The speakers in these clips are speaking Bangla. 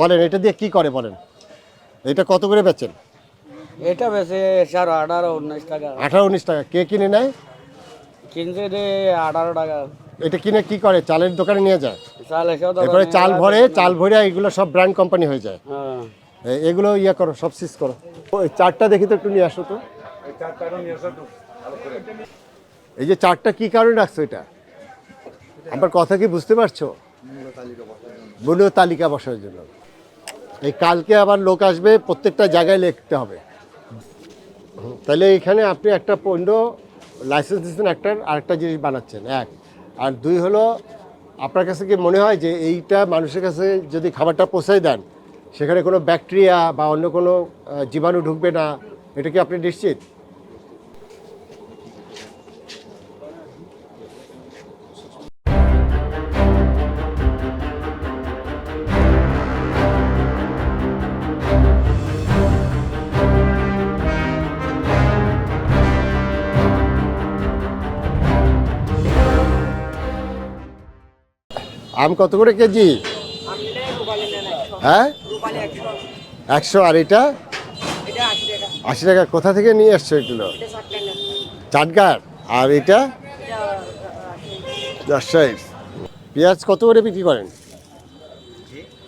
বলেন এটা দিয়ে কি করে বলেন? এটা কত করে বেচেন? এটা বেশি সাড়ে আঠারো উনিশ টাকা। আঠারো উনিশ টাকা। কে কিনে নেয়? কিনছে রে আঠারো টাকা। এটা কিনে কি করে? চালের দোকানে নিয়ে যায়? চাল এরপরে চাল ভরে চাল ভরে এগুলো সব ব্র্যান্ড কোম্পানি হয়ে যায়। হ্যাঁ। এগুলো ইয়ে করো সব সিজ করো। ওই চারটা দেখি তো একটু নিয়ে আসো তো। এই যে চারটা কি কারণে রাখছো এটা? আমার কথা কি বুঝতে পারছ? মূল্য তালিকা বসার জন্য। এই কালকে আবার লোক আসবে, প্রত্যেকটা জায়গায় লিখতে হবে। তাহলে এখানে আপনি একটা পণ্য লাইসেন্স দিচ্ছেন একটার, আরেকটা জিনিস বানাচ্ছেন, এক। আর দুই হলো, আপনার কাছে কি মনে হয় যে এইটা মানুষের কাছে যদি খাবারটা পৌঁছায় দেন, সেখানে কোনো ব্যাকটেরিয়া বা অন্য কোনো জীবাণু ঢুকবে না, এটা কি আপনি নিশ্চিত? আম কত করে কেজি? হ্যাঁ? একশো আর এটা? আশি টাকা। কোথা থেকে নিয়ে আসছো এগুলো? চাটগার। আর এটা? পেঁয়াজ কত করে বিক্রি করেন?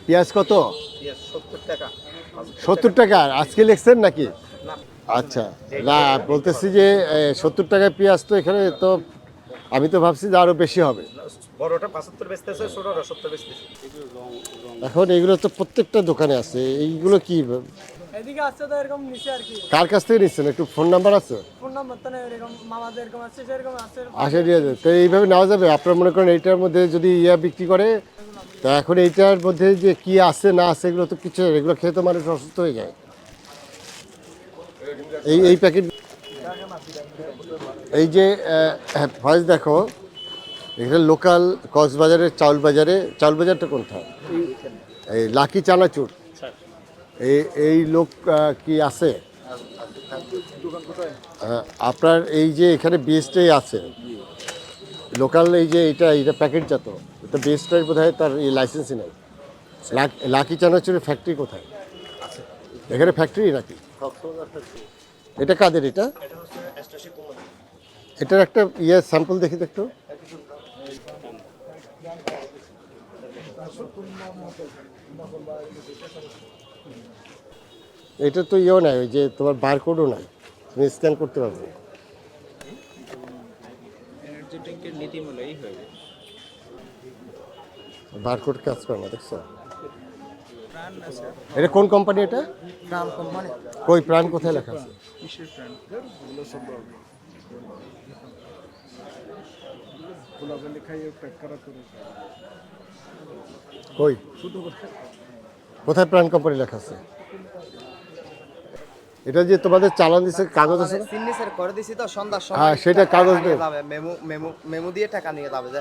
পেঁয়াজ কত? সত্তর টাকা। আজকে লিখছেন নাকি? আচ্ছা। না, বলতেছি যে সত্তর টাকায় পেঁয়াজ তো এখানে তো, আমি তো ভাবছি যে আরও বেশি হবে। বড়টা পঁচাত্তর বেচতেছে ছোটটা সত্তর বেচতেছে এখন এগুলো তো প্রত্যেকটা দোকানে আছে এইগুলো কি? এদিকে আসছে তো এরকম নিচে আর কি। কার কাছ থেকে নিচ্ছেন? একটু ফোন নাম্বার আছে? ফোন নাম্বার তো নেই এরকম মামাদের এরকম আসছে সেরকম আসছে আসে দিয়ে তো এইভাবে নেওয়া যাবে? আপনার মনে করেন এইটার মধ্যে যদি ইয়া বিক্রি করে তা এখন এইটার মধ্যে যে কি আছে না আছে এগুলো তো কিছু এগুলো খেয়ে তো মানুষ অসুস্থ হয়ে যায়। এই এই প্যাকেট এই যে ভয়েস দেখো। এখানে লোকাল কক্সবাজারের চাউল বাজারে চাউল বাজারটা কোনটা? এই লাকি চানাচুর। এই এই লোক কি আছে? আপনার এই যে এখানে বেস্টটাই আছে। লোকাল এই যে এটা এটা প্যাকেটজাত। এটা বেস্টটাই বোধ হয় তার এই লাইসেন্সই নেই। লাক- চানাচুরের ফ্যাক্টরি কোথায়? এখানে ফ্যাক্টরি নাকি? এটা কাদের এটা? এটার একটা ইয়ে স্যাম্পল দেখি তো এটা তো ইয়েও নাই ওই যে তোমার বারকোডও নাই তুমি স্ক্যান করতে পারবে। না। হবে বারকোড কাজ করে না দেখছ? এটা কোন কোম্পানি এটা? নাম কোম্পানি কই প্রাণ কোথায় লেখা আছে? কিসের প্রাণ? কই? কোথায়? প্রাণ কোম্পানি লেখা আছে? এটা যে তোমাদের চালান দিছে কাগজ আছে? সিগনেচার করে দিছি তো সন্ধ্যার সময়। হ্যাঁ, সেটা কাগজ নিয়ে দে। যাবে মেমো মেমো মেমো দিয়ে টাকা নিয়ে যাবে যে।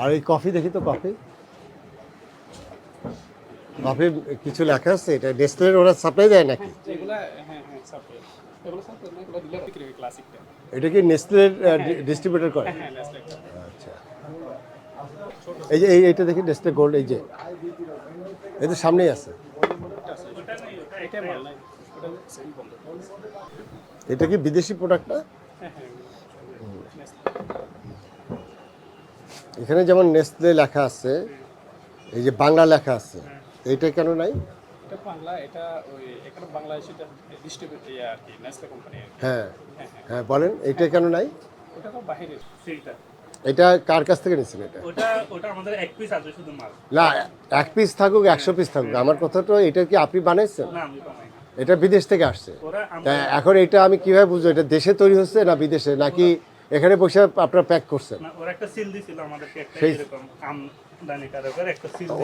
আর এই কফি দেখি তো কফি। কফি কিছু লেখা আছে এটা নেসলের ওরা সাপ্লাই দেয় নাকি? এগুলা হ্যাঁ হ্যাঁ সাপ্লাই এগুলো সাপ্লাই না এগুলো দিলে বিক্রি হয় ক্লাসিকটা এটা কি নেসলের ডিস্ট্রিবিউটর করে? হ্যাঁ আচ্ছা। এই যে এই এইটা দেখি নেসলে গোল্ড এই যে। এই তো সামনেই আছে। এটা কি বিদেশি প্রোডাক্ট না? এখানে যেমন নেসলে লেখা আছে এই যে বাংলা লেখা আছে এইটা কেন নাই? এটা বাংলা এটা ওই এখানে বাংলাদেশিটা ডিস্ট্রিবিউট আর কি নেসলে কোম্পানি হ্যাঁ হ্যাঁ বলেন এইটা কেন নাই? ওটা তো বাইরে সেলটা এটা কার কাছ থেকে নিয়েছেন এটা? ওটা ওটা আমাদের এক পিস আছে শুধু মাল। না এক পিস থাকুক একশো পিস থাকুক আমার কথা তো এটা কি আপনি বানাইছেন? না আমি বানাই এটা বিদেশ থেকে আসছে। এখন এটা আমি কীভাবে বুঝব এটা দেশে তৈরি হচ্ছে না বিদেশে? নাকি এখানে বসে আপনারা প্যাক করছেন?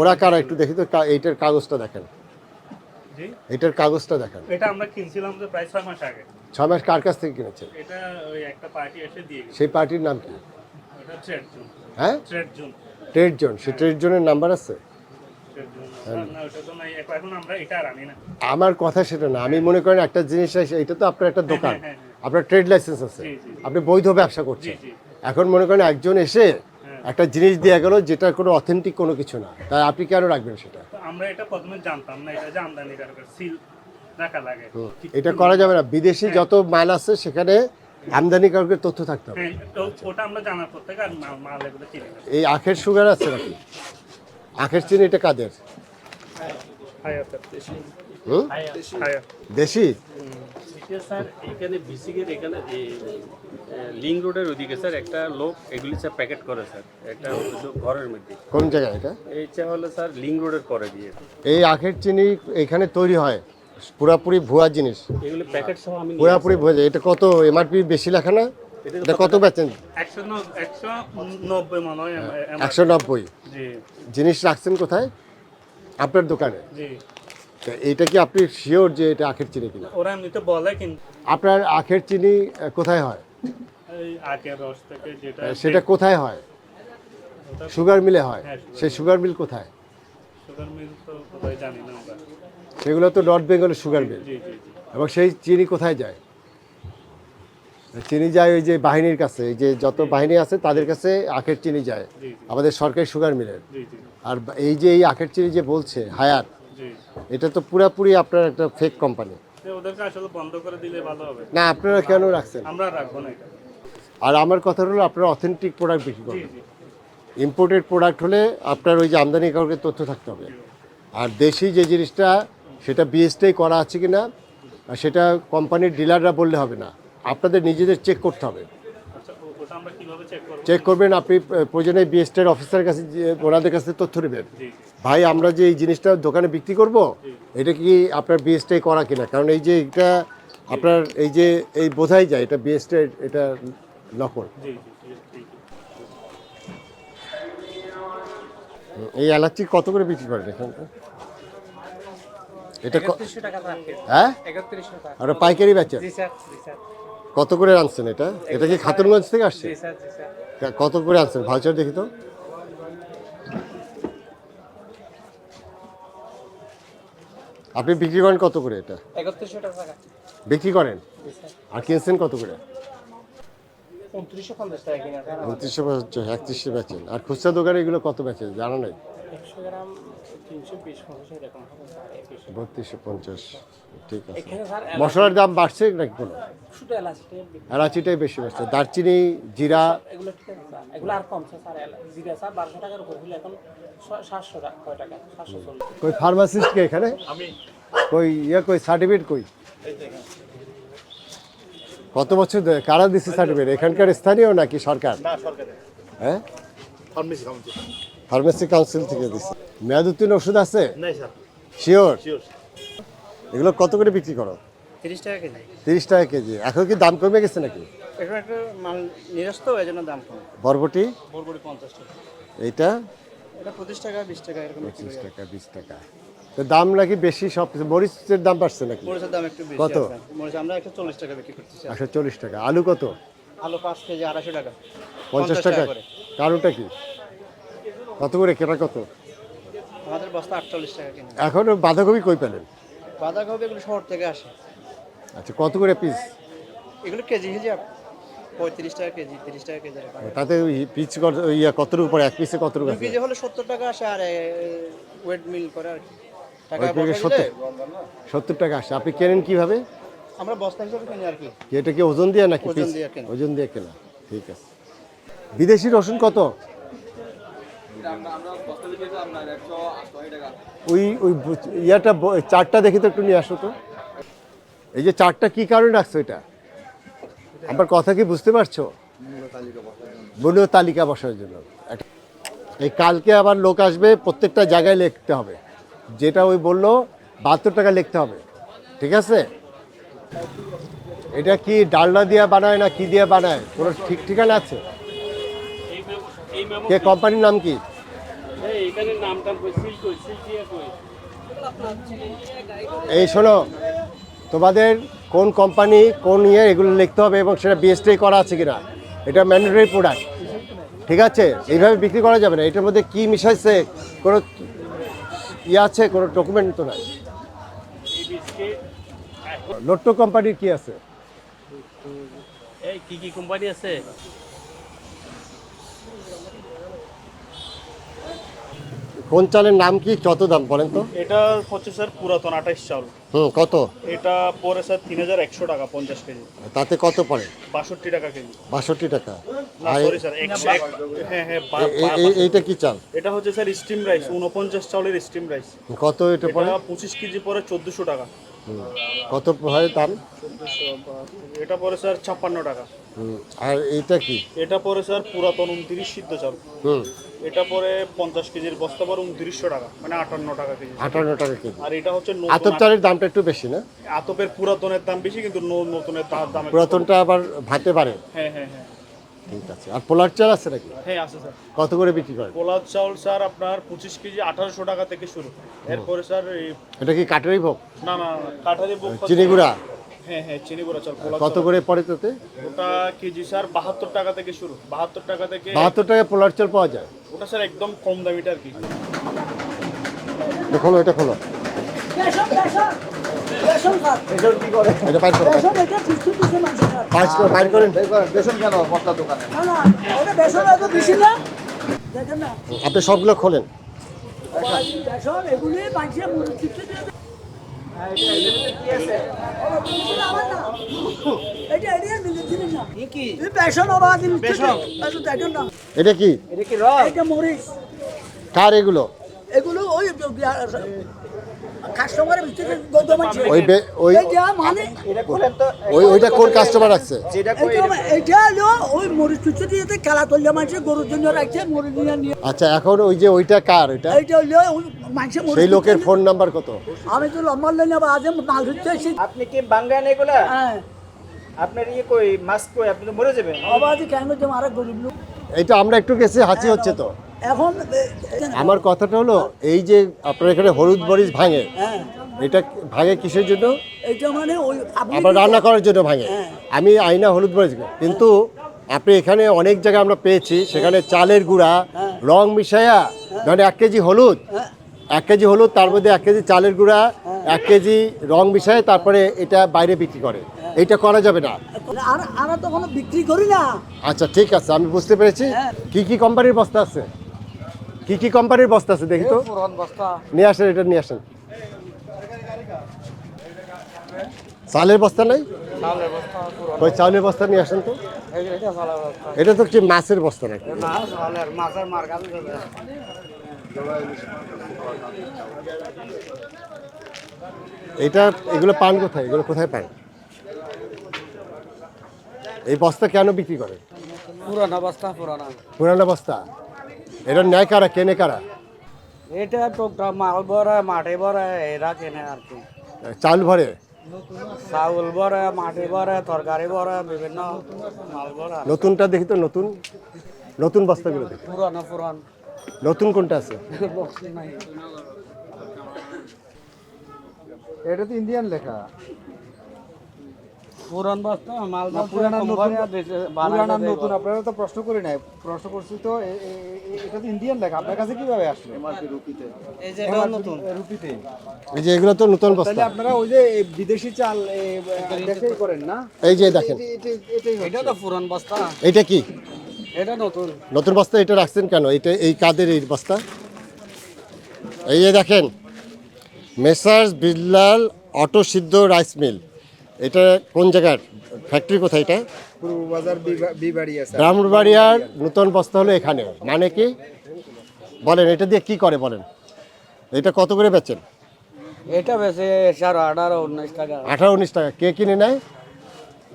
ওরা কারা একটু দেখি তো এইটার কাগজটা দেখেন। জি। এইটার কাগজটা দেখেন। এটা আমরা কিনছিলাম যে প্রায় ছয় মাস আগে। ছয় মাস কার কাছ থেকে কিনেছেন? এটা ওই একটা পার্টি এসে দিয়ে সেই পার্টির নাম কি? ওটা ট্রেড জোন হ্যাঁ? ট্রেড জোন ট্রেড জোন সেই ট্রেড জোনের নাম্বার আছে? আমরা কথা সেটা না। আমি মনে করেন একটা জিনিস এটা তো আপনার একটা দোকান। হ্যাঁ, হ্যাঁ। আপনার ট্রেড লাইসেন্স আছে। আপনি বৈধ ব্যবসা করছেন। এখন মনে করেন একজন এসে একটা জিনিস দিয়ে গেল যেটা কোনো অথেন্টিক কোনো কিছু না। তাই আপনি কেন রাখবেন সেটা? আমরা এটা প্রথমে জানতাম না এটা যে আমদানি কারকের সিল রাখা লাগে। এটা করা যাবে না। বিদেশি যত মাল আছে সেখানে আমদানিকারকের তথ্য থাকতে হবে। হ্যাঁ ওটা আমরা জানার পর থেকে আর মাল- মাল এগুলো চিনি এই আখের সুগার আছে নাকি? আখের চিনি এটা কাদের? হায়াত দেশি। স্যার এখানে বিসিকের এখানে এই, লিঙ্ক রোডের ওদিকে স্যার একটা লোক এগুলি স্যার প্যাকেট করে স্যার একটা হলো ঘরের মধ্যে। কোন জায়গায় এটা? এইটা হলো স্যার লিঙ্ক রোডের পরে দিয়ে। এই আখের চিনি এখানে তৈরি হয় পুরাপুরি ভুয়া জিনিস। এগুলি প্যাকেট সহ আমি পুরাপুরি ভুয়া এটা কত এমআরপি বেশি লেখা না? এটা কত বেচেন? একশো একশো নব্বই হয় জিনিস রাখছেন কোথায়? আপনার দোকানে। জি। তা এইটা কি আপনি শিওর যে এটা আখের চিনি কিনা? ওরা এমনিতে বলে কিন্তু আপনার আখের চিনি কোথায় হয়? এই আখের রস থেকে যেটা সেটা কোথায় হয়? সুগার মিলে হয়? সেই সুগার মিল কোথায়? সুগার মিল তো কোথায় জানি না আমরা। সেগুলো তো নর্থ বেঙ্গলের সুগার মিল জি জি জি। এবং সেই চিনি কোথায় যায়? চিনি যায় ওই যে বাহিনীর কাছে এই যে যত বাহিনী আছে তাদের কাছে আখের চিনি যায়। আমাদের সরকারি সুগার মিলের আর এই যে এই আখের চিনি যে বলছে হায়াত এটা তো পুরাপুরি আপনার একটা ফেক কোম্পানি ওদেরকে আসলে বন্ধ করে দিলে ভালো হবে। না আপনারা কেন রাখছেন? আমরা রাখব না এটা। আর আমার কথা হলো আপনারা অথেন্টিক প্রোডাক্ট বিক্রি করবেন। ইম্পোর্টেড প্রোডাক্ট হলে আপনার ওই যে আমদানি কাউকে তথ্য থাকতে হবে। আর দেশি যে জিনিসটা সেটা বিএসটাই করা আছে কি না আর সেটা কোম্পানির ডিলাররা বললে হবে না। আপনাদের নিজেদের চেক করতে হবে। আচ্ছা চেক করবেন আপনি প্রয়োজনে বিএসটের অফিসারের কাছে ওনাদের কাছে তথ্য নেবেন। ভাই আমরা যে এই জিনিসটা দোকানে বিক্রি করব এটা কি আপনার বিএসটাই করা কিনা? কারণ এই যে এটা আপনার এই যে এই বোঝাই যায় এটা বিএসটের এটা নকল। এই এলাচি কত করে বিক্রি করেন এখানটা এটা হ্যাঁ? আর পাইকারি বেচেন? জি স্যার জি স্যার। কত করে আনছেন এটা? এটা কি খাতুনগঞ্জ থেকে আসছে? জি স্যার জি স্যার। কত করে আনছেন? ভাউচার দেখি তো। আপনি বিক্রি করেন কত করে এটা? বিক্রি করেন? আর কিনছেন কত করে? উনত্রিশশো পঞ্চাশ টাকা কিনা উনত্রিশশো পঞ্চাশ একত্রিশশো বেচেন। আর খুচরা দোকানে এগুলো কত বেচেন? জানা নাই? বত্রিশশো পঞ্চাশ ঠিক আছে। মশলার দাম বাড়ছে নাকি কোনো? এলাচিটাই বেশি। বাড়ছে। দারচিনি জিরা। এগুলো ঠিক আছে স্যার। এগুলো আর কমছে স্যার এলা- জিরা স্যার বারোশো টাকার উপর হলে এখন ছ- সাতশো টাকা কয় টাকা? সাতশো চল্লিশ। কই ফার্মাসিস্ট কে এখানে? কই ইয়ে কই সার্টিফিকেট কই? কত বছর ধরে কারা দিচ্ছে সার্টিফিকেট এখানকার স্থানীয় নাকি সরকার? হ্যাঁ? ফার্মেসি কাউন্সিল থেকে দিচ্ছে মেয়াদ উত্তীর্ণ ওষুধ আছে? শিওর এগুলো কত করে বিক্রি করো? তিরিশ টাকা কেজি। তিরিশ টাকা কেজি। এখন কি দাম কমে গেছে নাকি? এখন একটা মাল নিরস্ত এই জন্য দাম কম। বরবটি? বরবড়ি পঞ্চাশ টাকা। এইটা? এটা পঁচিশ টাকা বিশ টাকা এরকম পঁচিশ টাকা বিশ টাকা। দাম নাকি বেশি সব কিছু মরিচের দাম বাড়ছে নাকি? মরিচের দাম একটু বেশি কত? মরিচ আমরা একশো চল্লিশ টাকা বিক্রি করতেছি। একশো চল্লিশ টাকা। আলু কত? আলু পাঁচ কেজি আড়াইশো টাকা। পঞ্চাশ টাকা করে। কারণটা কি? কত করে? কেনা কত? আমাদের বস্তা আটচল্লিশ টাকা কিনে। এখন বাঁধাকপি কই পেলেন? বাঁধাকপি এগুলো শহর থেকে আসে। আচ্ছা কত করে পিস? এগুলো কেজি হিসাব পঁয়ত্রিশ টাকা কেজি তিরিশ টাকা কেজি। তাতে কত ইয়া কত উপর? এক পিসে কত আছে? কেজি হলে সত্তর টাকা আসে আর ওয়েট মিল করে আর কি। টাকা ওই সত্তর। সত্তর টাকা আসে আপনি কেনেন কীভাবে? আমরা বস্তা হিসাবে কিনি আর কি। কি এটা কি ওজন দিয়ে নাকি ওজন দিয়ে কেনা। ওজন দিয়ে কেনা। ঠিক আছে। বিদেশি রসুন কত? ওই ওই ইয়াটা চারটা দেখি তো একটু নিয়ে আসো তো। এই যে চারটা কি কারণে রাখছো এটা? আমার কথা কি বুঝতে পারছ? মূল্য তালিকা বসার জন্য। এই কালকে আবার লোক আসবে প্রত্যেকটা জায়গায় লিখতে হবে। যেটা ওই বলল, বাহাত্তর টাকা লিখতে হবে। ঠিক আছে? এটা কি ডালনা দিয়ে বানায় না কি দিয়ে বানায়? কোনো ঠিক ঠিকানা আছে? কে, কোম্পানির নাম কি? এই শোনো, তোমাদের কোন কোম্পানি কোন ইয়ে এগুলো লিখতে হবে এবং সেটা বিএসটি করা আছে কিনা? এটা ম্যান্ডেটরি প্রোডাক্ট ঠিক আছে? এইভাবে বিক্রি করা যাবে না। এটার মধ্যে কি মিশাইছে? কোনো ইয়ে আছে কোনো ডকুমেন্ট তো নাই। লট্টো কোম্পানির কি আছে? কি কি কোম্পানি আছে? কোন চালের নাম কি? কত দাম বলেন তো? এটা হচ্ছে স্যার পুরাতন আঠাইশ চাল। হুম কত? এটা পরে স্যার তিন হাজার একশো টাকা পঞ্চাশ কেজি। তাতে কত পড়ে? বাষট্টি টাকা কেজি। বাষট্টি টাকা। হ্যাঁ হ্যাঁ এইটা কি চাল? এটা হচ্ছে স্যার স্টিম রাইস উনপঞ্চাশ চাউলের স্টিম রাইস কত এটা পড়ে? এটা পঁচিশ কেজি পরে চোদ্দোশো টাকা। কত হয় দাম? এটা পরে স্যার ছাপ্পান্ন টাকা। হুম। আর এইটা কি? এটা পরে স্যার পুরাতন উনত্রিশ সিদ্ধ চাল। হুম এটা পরে পঞ্চাশ কেজির বস্তা পরে উনত্রিশশো টাকা মানে আটান্ন টাকা কেজি। আটান্ন টাকা কেজি। আর এটা হচ্ছে আতপ চালের দামটা একটু বেশি না? আতপের পুরাতনের দাম বেশি কিন্তু নতুনের দাম পুরাতনটা আবার ভাতে পারে? হ্যাঁ হ্যাঁ হ্যাঁ। ঠিক আছে। আর পোলার চাল আছে নাকি? হ্যাঁ আছে স্যার। কত করে বিক্রি করেন? চাউল স্যার আপনার পঁচিশ কেজি আঠারোশো টাকা থেকে শুরু। এরপরে স্যার এটা কি কাটারি ভোগ? না না না, কাঠারি বুক হচ্ছে- চিনি গুঁড়া? হ্যাঁ হ্যাঁ চিনি গুঁড়া চাল কত করে পড়ে তাতে? ওটা কেজি স্যার বাহাত্তর টাকা থেকে শুরু। বাহাত্তর টাকা থেকে বাহাত্তর টাকায় পোলার চাল পাওয়া যায়? ওটা স্যার একদম কম দামিটা আর কি। এটা খোলো এটা খোলো। এটা বাইর করো খাত করে। বাইর করেন বেসন কেন? মশলা দোকানে? না না ওটা বেসন এত বেশি না। দেখেন না। আপনি সবগুলো খোলেন। এগুলি এটা কি? কার এগুলো? এগুলো ওই কাস্টমারের ভিতরে গৌতম ওই ওই এইটা মানে ওই ওইটা কোন কাস্টমার আছে? এটা এটা হলো ওই মরিচ দিয়ে খেলা মানুষের গরুর জন্য রাখছে মরিচ নিয়ে নিয়ে আচ্ছা এখন ওই যে ওইটা কার ওইটা এইটা হলো মানুষের মরিচ সেই লোকের ফোন নাম্বার কত? আমি তো লম্বা লাইনে মাল হচ্ছে আপনি কি বাঙ্গান এগুলা? হ্যাঁ। আপনার ইয়ে কই মাছ কই? আপনি তো মরে যাবেন। আবার কেন যে মারা গরিব লোক। এটা আমরা একটু গেছি হাসি হচ্ছে তো। এখন আমার কথাটা হলো এই যে আপনার এখানে হলুদ মরিচ ভাঙে হ্যাঁ। এটা ভাঙে কিসের জন্য? এইটা মানে ওই আপনি রান্না করার জন্য ভাঙে। হ্যাঁ। আমি আইনা হলুদ মরিচ কিন্তু আপনি এখানে অনেক জায়গায় আমরা পেয়েছি সেখানে চালের গুঁড়া রং মিশাইয়া ধরেন এক কেজি হলুদ হ্যাঁ। এক কেজি হলুদ তার মধ্যে এক কেজি চালের গুঁড়া এক কেজি রং মিশায় তারপরে এটা বাইরে বিক্রি করে। এইটা করা যাবে না। আর আমরা তো কোনো বিক্রি করি না। আচ্ছা ঠিক আছে আমি বুঝতে পেরেছি। হ্যাঁ। কি কি কোম্পানির বস্তা আছে? কি কি কোম্পানির বস্তা আছে দেখি তো? নিয়ে আসেন এটা নিয়ে আসেন। চালের বস্তা নাই? ওই চালের বস্তা নিয়ে আসেন তো। এটা তো কি মাছের বস্তা নাকি? এটা এগুলো পান কোথায়? এগুলো কোথায় পান? এই বস্তা কেন বিক্রি করে পুরানা বস্তা পুরানা। পুরানো বস্তা? এটা নেয় কারা কেনে কারা? এটা টুকটা মাল ভরে মাটি ভরে এরা কেনে আর কি। চাল ভরে? চাউল ভরে মাটি ভরে তরকারি ভরে বিভিন্ন মাল ভরে নতুনটা দেখি তো নতুন? নতুন বস্তাগুলো দেখি। পুরানো পুরান। নতুন কোনটা আছে? এটা তো ইন্ডিয়ান লেখা। পুরান বস্তা মাল পুরানা নতুন পুরানা পুরানা নতুন আপনারা তো প্রশ্ন করি নাই। প্রশ্ন করছি তো এটা তো ইন্ডিয়ান লেখা আপনার কাছে কীভাবে আসলো? এই যে এটা নতুন। রুপিতে। এই যে এগুলো তো নতুন তাহলে বস্তা আপনারা ওই যে বিদেশি চাল এ, দেশেই করেন না? এই যে দেখেন। এ- এটাই এটাই এটা তো পুরান বস্তা। এটা কি? এটা নতুন। নতুন বস্তা এটা রাখছেন কেন? এটা এই কাদের এই বস্তা? এই যে দেখেন মেসার্স বিল্লাল অটো সিদ্ধ রাইস মিল। এটা কোন জায়গার? ফ্যাক্টরি কোথায় এটা? পূর্ব বাজার বিবা- বিবাড়ি আছে। ব্রাহ্মণবাড়িয়ার নতুন বস্তা হলো এখানে মানে কি? বলেন এটা দিয়ে কি করে বলেন? এটা কত করে বেচেন? এটা বেশি সাড়ে আঠারো উনিশ টাকা। আঠারো উনিশ টাকা। কে কিনে নেয়?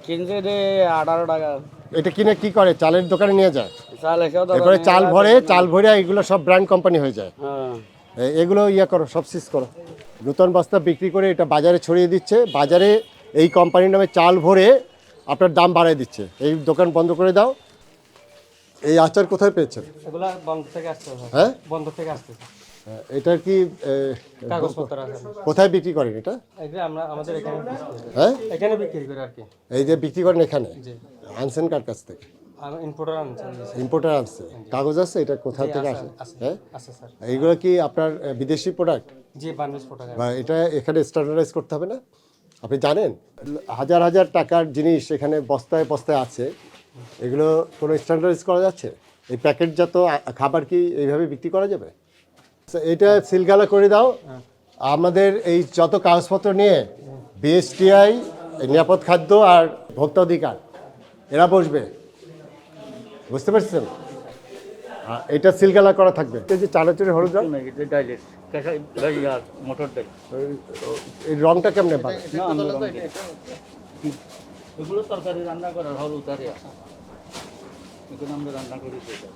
কিনছে রে আঠারো টাকা। এটা কিনে কি করে? চালের দোকানে নিয়ে যায়? চাল এরপরে চাল ভরে চাল ভরে এগুলো সব ব্র্যান্ড কোম্পানি হয়ে যায়। হ্যাঁ। এগুলো ইয়ে করো সব সিজ করো। নূতন বস্তা বিক্রি করে এটা বাজারে ছড়িয়ে দিচ্ছে। বাজারে এই কোম্পানির নামে চাল ভরে আপনার দাম বাড়ায় দিচ্ছে। এই দোকান বন্ধ করে দাও। এই আচার কোথায় পেয়েছেন? এগুলা বন্ধ থেকে আসছে হ্যাঁ? বন্ধ থেকে আসছে। এটার কি কাগজপত্র কোথায় বিক্রি করেন এটা? আমরা আমাদের এখানে হ্যাঁ? এখানে বিক্রি করি আর কি। এই যে বিক্রি করেন এখানে? আনছেন কার কাছ থেকে? ইম্পোর্টার আনছি আনছে। কাগজ আছে? এটা কোথা থেকে আসে? হ্যাঁ? এইগুলো কি আপনার বিদেশি প্রোডাক্ট জি ফোটা এটা এখানে স্ট্যান্ডার্ডাইজ করতে হবে না? আপনি জানেন হাজার হাজার টাকার জিনিস এখানে বস্তায় বস্তায় আছে। এগুলো কোনো স্ট্যান্ডার্ডাইজ করা যাচ্ছে? এই প্যাকেটজাত খাবার কি এইভাবে বিক্রি করা যাবে? এটা সিলগালা করে দাও। আমাদের এই যত কাগজপত্র নিয়ে বিএসটিআই নিরাপদ খাদ্য আর ভোক্তা অধিকার এরা বসবে। বুঝতে পারছেন? আর এটা সিলগালা করা থাকবে। এই যে চানাচুরি হলুদ মোটর এই রংটা কেমনে পাবে না আমরা রং দিই। এগুলো তরকারি রান্না করার হলুদ আর ইয়া। এগুলো আমরা রান্না করি সেটা।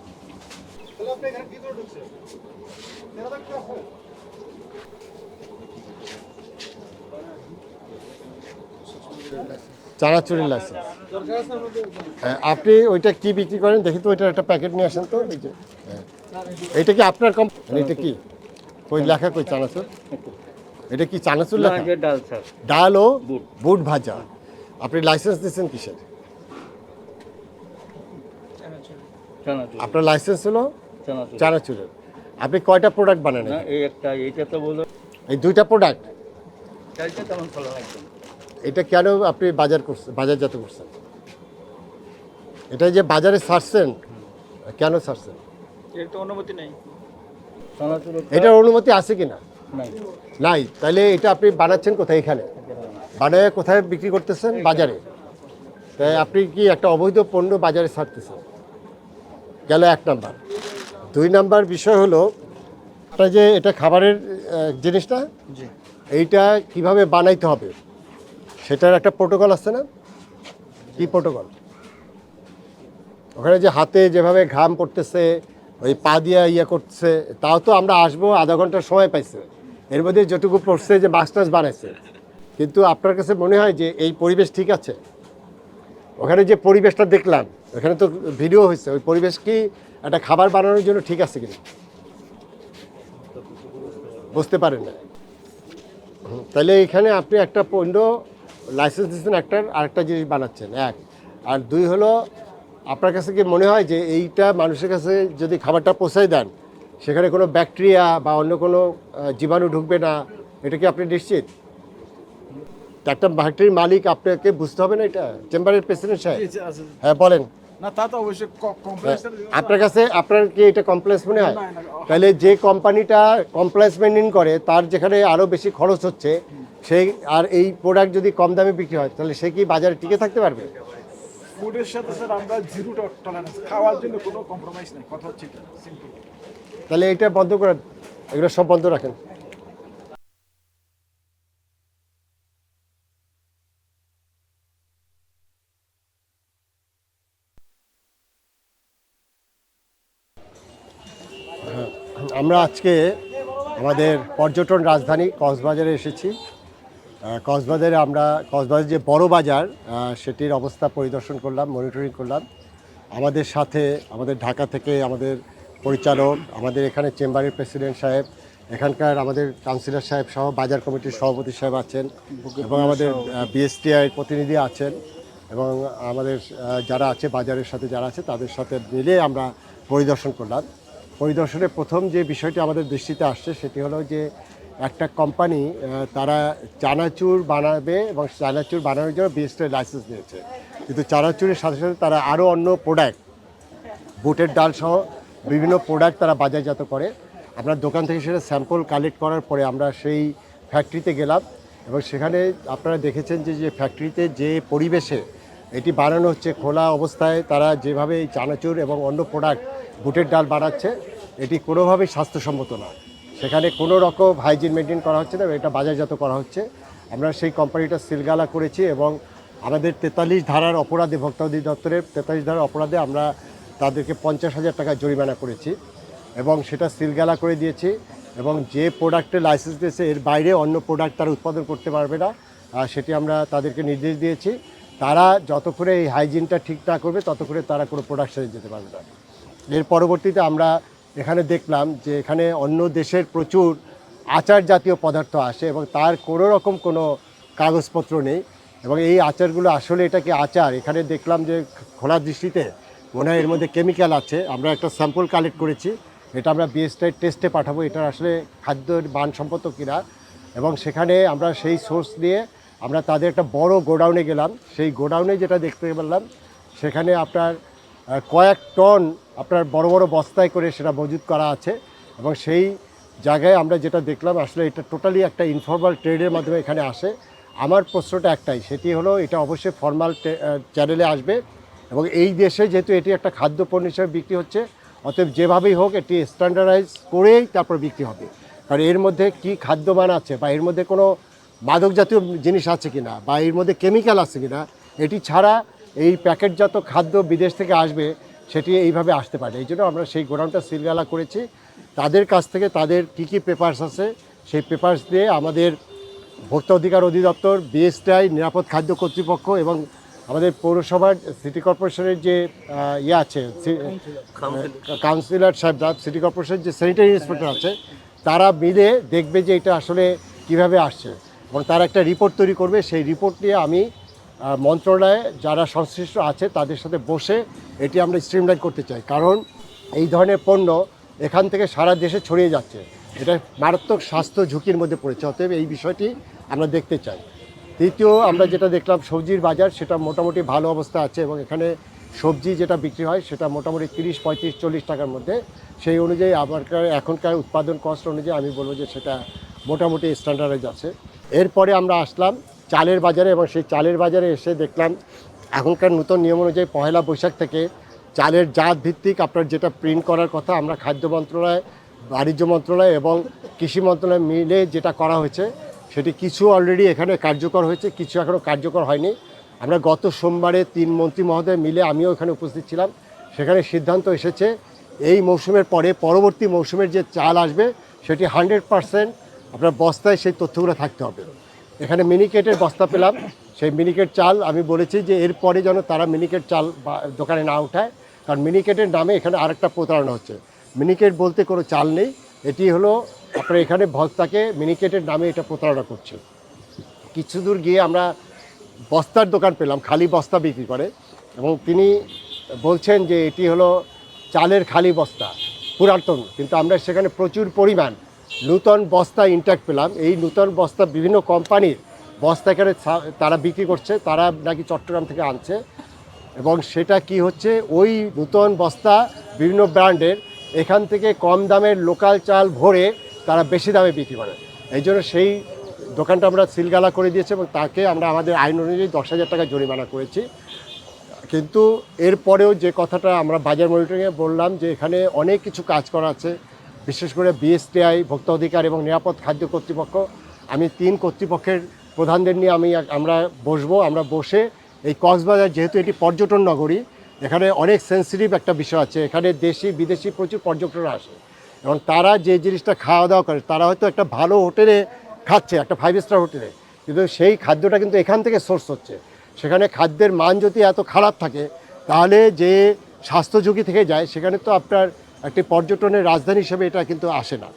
চানাচুরি লাইসেন্স হ্যাঁ, আপনি ওইটা কি বিক্রি করেন? দেখি তো ওইটার একটা প্যাকেট নিয়ে আসেন তো এই যে। হ্যাঁ। এটা কি আপনার কোম্পানি এটা কি? কই লেখা কই চানাচুর? এটা কি চানাচুর লেখা? ডাল স্যার। ডাল ও বুট। বুট ভাজা। আপনি লাইসেন্স দিচ্ছেন কিসের? আপনার লাইসেন্স হলো চানাচুরের। আপনি কয়টা প্রোডাক্ট বানান এই একটা এইটা তো বলো। এই দুইটা প্রোডাক্ট এটা কেন আপনি বাজার করছেন বাজারজাত করছেন? এটা যে বাজারে ছাড়ছেন কেন ছাড়ছেন? এর তো অনুমতি নেই। এটার অনুমতি আছে কি না নাই। তাহলে এটা আপনি বানাচ্ছেন কোথায় এখানে? বানায় কোথায় বিক্রি করতেছেন? বাজারে। তাই আপনি কি একটা অবৈধ পণ্য বাজারে ছাড়তেছেন? গেল এক নাম্বার। দুই নাম্বার বিষয় হলো আপনার যে এটা খাবারের জিনিসটা? এইটা কীভাবে বানাইতে হবে? সেটার একটা প্রোটোকল আছে না? কি প্রোটোকল? ওখানে যে হাতে যেভাবে ঘাম পড়তেছে ওই পা দিয়া ইয়ে করছে, তাও তো আমরা আসব, আধা ঘণ্টার সময় পাইছে। এর মধ্যে যেটুকু পড়ছে যে মাছ টাছ বানাইছে। কিন্তু আপনার কাছে মনে হয় যে এই পরিবেশ ঠিক আছে? ওখানে যে পরিবেশটা দেখলাম, ওখানে তো ভিডিও হয়েছে, ওই পরিবেশ কি একটা খাবার বানানোর জন্য ঠিক আছে কিনা? বুঝতে পারেন না। তাহলে এখানে আপনি একটা পণ্য লাইসেন্স দিচ্ছেন একটার আরেকটা জিনিস বানাচ্ছেন, এক। আর দুই হলো আপনার কাছে কি মনে হয় যে এইটা মানুষের কাছে যদি খাবারটা পৌঁছায় দেন সেখানে কোনো ব্যাকটেরিয়া বা অন্য কোনো জীবাণু ঢুকবে না? এটা কি আপনি নিশ্চিত? একটা ফ্যাক্টরির মালিক আপনাকে বুঝতে হবে না এটা? চেম্বারের প্রেসিডেন্ট সাহেব। হ্যাঁ বলেন। না তা তো অবশ্যই হ্যাঁ, আপনার কাছে আপনার কি এটা কমপ্লেক্স মনে হয়? তাহলে যে কোম্পানিটা কমপ্লেক্স মেনটেন করে তার যেখানে আরও বেশি খরচ হচ্ছে সেই আর এই প্রোডাক্ট যদি কম দামে বিক্রি হয় তাহলে সে কি বাজারে টিকে থাকতে পারবে? ফুডের সাথে স্যার আমরা জিরো টলারেন্স খাওয়ার জন্য কোনো কম্প্রোমাইজ কথা হচ্ছে সিম্পল তাহলে এটা বন্ধ করেন। এগুলো সব বন্ধ রাখেন। হ্যাঁ, আমরা আজকে আমাদের পর্যটন রাজধানী কক্সবাজারে এসেছি। কক্সবাজারে আমরা কক্সবাজার যে বড় বাজার সেটির অবস্থা পরিদর্শন করলাম মনিটরিং করলাম। আমাদের সাথে আমাদের ঢাকা থেকে আমাদের পরিচালক আমাদের এখানে চেম্বারের প্রেসিডেন্ট সাহেব এখানকার আমাদের কাউন্সিলর সাহেব সহ বাজার কমিটির সভাপতি সাহেব আছেন এবং আমাদের বিএসটিআই প্রতিনিধি আছেন এবং আমাদের যারা আছে বাজারের সাথে যারা আছে তাদের সাথে মিলে আমরা পরিদর্শন করলাম। পরিদর্শনের প্রথম যে বিষয়টি আমাদের দৃষ্টিতে আসছে সেটি হলো যে একটা কোম্পানি তারা চানাচুর বানাবে এবং চানাচুর বানানোর জন্য বিএসটিআই লাইসেন্স নিয়েছে। কিন্তু চানাচুরের সাথে সাথে তারা আরও অন্য প্রোডাক্ট বুটের ডাল সহ বিভিন্ন প্রোডাক্ট তারা বাজারজাত করে। আমরা দোকান থেকে সেটা স্যাম্পল কালেক্ট করার পরে আমরা সেই ফ্যাক্টরিতে গেলাম এবং সেখানে আপনারা দেখেছেন যে যে ফ্যাক্টরিতে যে পরিবেশে এটি বানানো হচ্ছে, খোলা অবস্থায় তারা যেভাবে এই চানাচুর এবং অন্য প্রোডাক্ট বুটের ডাল বানাচ্ছে, এটি কোনোভাবেই স্বাস্থ্যসম্মত না। সেখানে কোনো রকম হাইজিন মেনটেন করা হচ্ছে না এটা বাজারজাত করা হচ্ছে। আমরা সেই কোম্পানিটা সিলগালা করেছি এবং আমাদের তেতাল্লিশ ধারার অপরাধে, ভোক্তা অধিদপ্তরের তেতাল্লিশ ধারার অপরাধে আমরা তাদেরকে পঞ্চাশ হাজার টাকা জরিমানা করেছি এবং সেটা সিলগালা করে দিয়েছি এবং যে প্রোডাক্টের লাইসেন্স দিয়েছে, এর বাইরে অন্য প্রোডাক্ট তারা উৎপাদন করতে পারবে না সেটি আমরা তাদেরকে নির্দেশ দিয়েছি। তারা যতক্ষণে এই হাইজিনটা ঠিক না করবে, ততক্ষণে তারা কোনো প্রোডাকশনে যেতে পারবে না। এর পরবর্তীতে আমরা এখানে দেখলাম যে এখানে অন্য দেশের প্রচুর আচার জাতীয় পদার্থ আসে এবং তার কোনো রকম কোনো কাগজপত্র নেই এবং এই আচারগুলো আসলে এটা কি আচার? এখানে দেখলাম যে খোলা দৃষ্টিতে মনে হয় এর মধ্যে কেমিক্যাল আছে। আমরা একটা স্যাম্পল কালেক্ট করেছি। এটা আমরা বিএসটাই টেস্টে পাঠাবো। এটা আসলে খাদ্যের মানসম্মত কিনা? এবং সেখানে আমরা সেই সোর্স দিয়ে আমরা তাদের একটা বড় গোডাউনে গেলাম। সেই গোডাউনে যেটা দেখতে পেলাম, সেখানে আপনার কয়েক টন আপনার বড় বড় বস্তায় করে সেটা মজুত করা আছে এবং সেই জায়গায় আমরা যেটা দেখলাম, আসলে এটা টোটালি একটা ইনফর্মাল ট্রেডের মাধ্যমে এখানে আসে। আমার প্রশ্নটা একটাই, সেটি হলো এটা অবশ্যই ফর্মাল চ্যানেলে আসবে এবং এই দেশে যেহেতু এটি একটা খাদ্য পণ্য হিসেবে বিক্রি হচ্ছে, অতএব যেভাবেই হোক এটি স্ট্যান্ডার্ডাইজ করেই তারপর বিক্রি হবে। কারণ এর মধ্যে কি খাদ্যমান আছে বা এর মধ্যে কোনো মাদক জাতীয় জিনিস আছে কি না বা এর মধ্যে কেমিক্যাল আছে কি না এটি ছাড়া এই প্যাকেটজাত খাদ্য বিদেশ থেকে আসবে সেটি এইভাবে আসতে পারে। এই জন্য আমরা সেই গোডাউনটা সিলগালা করেছি। তাদের কাছ থেকে তাদের কী কী পেপার্স আছে, সেই পেপার্স দিয়ে আমাদের ভোক্তা অধিকার অধিদপ্তর বিএসটিআই নিরাপদ খাদ্য কর্তৃপক্ষ এবং আমাদের পৌরসভার সিটি কর্পোরেশনের যে ইয়ে আছে কাউন্সিলর সাহেব সিটি কর্পোরেশনের যে স্যানিটারি ইন্সপেক্টর আছে, তারা মিলে দেখবে যে এটা আসলে কীভাবে আসছে এবং তারা একটা রিপোর্ট তৈরি করবে। সেই রিপোর্ট নিয়ে আমি মন্ত্রণালয়ে যারা সংশ্লিষ্ট আছে তাদের সাথে বসে এটি আমরা স্ট্রিমলাইন করতে চাই। কারণ এই ধরনের পণ্য এখান থেকে সারা দেশে ছড়িয়ে যাচ্ছে। এটা মারাত্মক স্বাস্থ্য ঝুঁকির মধ্যে পড়েছে, অতএব এই বিষয়টি আমরা দেখতে চাই। তৃতীয় আমরা যেটা দেখলাম, সবজির বাজার, সেটা মোটামুটি ভালো অবস্থা আছে এবং এখানে সবজি যেটা বিক্রি হয়, সেটা মোটামুটি তিরিশ, পঁয়ত্রিশ, চল্লিশ টাকার মধ্যে। সেই অনুযায়ী আমারকার এখনকার উৎপাদন কস্ট অনুযায়ী আমি বলব যে সেটা মোটামুটি স্ট্যান্ডার্ডাইজ আছে। এরপরে আমরা আসলাম চালের বাজারে এবং সেই চালের বাজারে এসে দেখলাম এখনকার নতুন নিয়ম অনুযায়ী পহেলা বৈশাখ থেকে চালের জাত ভিত্তিক আপনার যেটা প্রিন্ট করার কথা আমরা খাদ্য মন্ত্রণালয়, বাণিজ্য মন্ত্রণালয় এবং কৃষি মন্ত্রণালয় মিলে যেটা করা হয়েছে, সেটি কিছু অলরেডি এখানে কার্যকর হয়েছে, কিছু এখনও কার্যকর হয়নি। আমরা গত সোমবারে তিন মন্ত্রী মহোদয় মিলে আমিও এখানে উপস্থিত ছিলাম। সেখানে সিদ্ধান্ত এসেছে, এই মৌসুমের পরে পরবর্তী মৌসুমের যে চাল আসবে, সেটি হান্ড্রেড পারসেন্ট আপনার বস্তায় সেই তথ্যগুলো থাকতে হবে। এখানে মিনিকেটের বস্তা পেলাম। সেই মিনিকেট চাল আমি বলেছি যে এরপরে যেন তারা মিনিকেট চাল দোকানে না উঠায়। কারণ মিনিকেটের নামে এখানে আরেকটা প্রতারণা হচ্ছে। মিনিকেট বলতে কোনো চাল নেই। এটি হলো আপনার এখানে ভস্তাকে মিনিকেটের নামে এটা প্রতারণা করছে। কিছু দূর গিয়ে আমরা বস্তার দোকান পেলাম, খালি বস্তা বিক্রি করে। এবং তিনি বলছেন যে এটি হলো চালের খালি বস্তা, পুরাতন। কিন্তু আমরা সেখানে প্রচুর পরিমাণ নূতন বস্তা ইনট্যাক্ট পেলাম। এই নূতন বস্তা বিভিন্ন কোম্পানির বস্তা এখানে তারা বিক্রি করছে, তারা নাকি চট্টগ্রাম থেকে আনছে। এবং সেটা কি হচ্ছে, ওই নূতন বস্তা বিভিন্ন ব্র্যান্ডের এখান থেকে কম দামের লোকাল চাল ভরে তারা বেশি দামে বিক্রি করে। এই জন্য সেই দোকানটা আমরা সিলগালা করে দিয়েছি এবং তাকে আমরা আমাদের আইন অনুযায়ী দশ হাজার টাকা জরিমানা করেছি। কিন্তু এরপরেও যে কথাটা আমরা বাজার মনিটরিংয়ে বললাম যে এখানে অনেক কিছু কাজ করা আছে। বিশেষ করে বিএসটিআই, ভোক্তা অধিকার এবং নিরাপদ খাদ্য কর্তৃপক্ষ, আমি তিন কর্তৃপক্ষের প্রধানদের নিয়ে আমি আমরা বসবো, আমরা বসে এই কক্সবাজার যেহেতু এটি পর্যটন নগরী, এখানে অনেক সেন্সিটিভ একটা বিষয় আছে। এখানে দেশি, বিদেশি প্রচুর পর্যটকরা আসে। এবং তারা যে জিনিসটা খাওয়া দাওয়া করে, তারা হয়তো একটা ভালো হোটেলে খাচ্ছে, একটা ফাইভ স্টার হোটেলে। কিন্তু সেই খাদ্যটা কিন্তু এখান থেকে সোর্স হচ্ছে। সেখানে খাদ্যের মান যদি এত খারাপ থাকে, তাহলে যে স্বাস্থ্য ঝুঁকি থেকে যায়, সেখানে তো আপনার একটি পর্যটনের রাজধানী হিসেবে এটা কিন্তু আসে না।